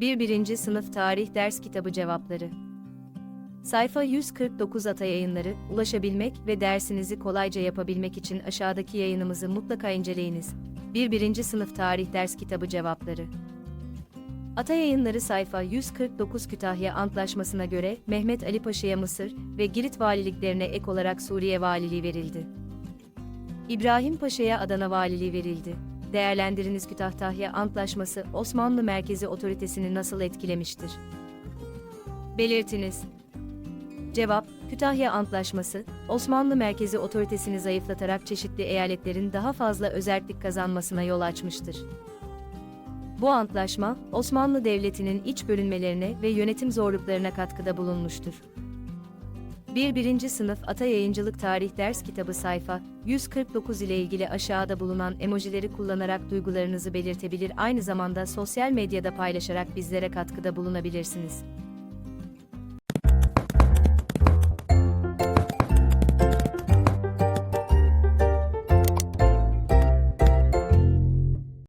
1. 1. Sınıf Tarih Ders Kitabı Cevapları Sayfa 149 Ata Yayınları, ulaşabilmek ve dersinizi kolayca yapabilmek için aşağıdaki yayınımızı mutlaka inceleyiniz. 1. 1. Sınıf Tarih Ders Kitabı Cevapları Ata Yayınları sayfa 149 Kütahya Antlaşması'na göre Mehmet Ali Paşa'ya Mısır ve Girit valiliklerine ek olarak Suriye valiliği verildi. İbrahim Paşa'ya Adana valiliği verildi. Değerlendiriniz Kütahya Antlaşması Osmanlı merkezi otoritesini nasıl etkilemiştir? Belirtiniz. Cevap, Kütahya Antlaşması, Osmanlı merkezi otoritesini zayıflatarak çeşitli eyaletlerin daha fazla özerklik kazanmasına yol açmıştır. Bu antlaşma, Osmanlı Devleti'nin iç bölünmelerine ve yönetim zorluklarına katkıda bulunmuştur. 1. 1. Sınıf Ata Yayıncılık Tarih Ders Kitabı sayfa 149 ile ilgili aşağıda bulunan emojileri kullanarak duygularınızı belirtebilir aynı zamanda sosyal medyada paylaşarak bizlere katkıda bulunabilirsiniz.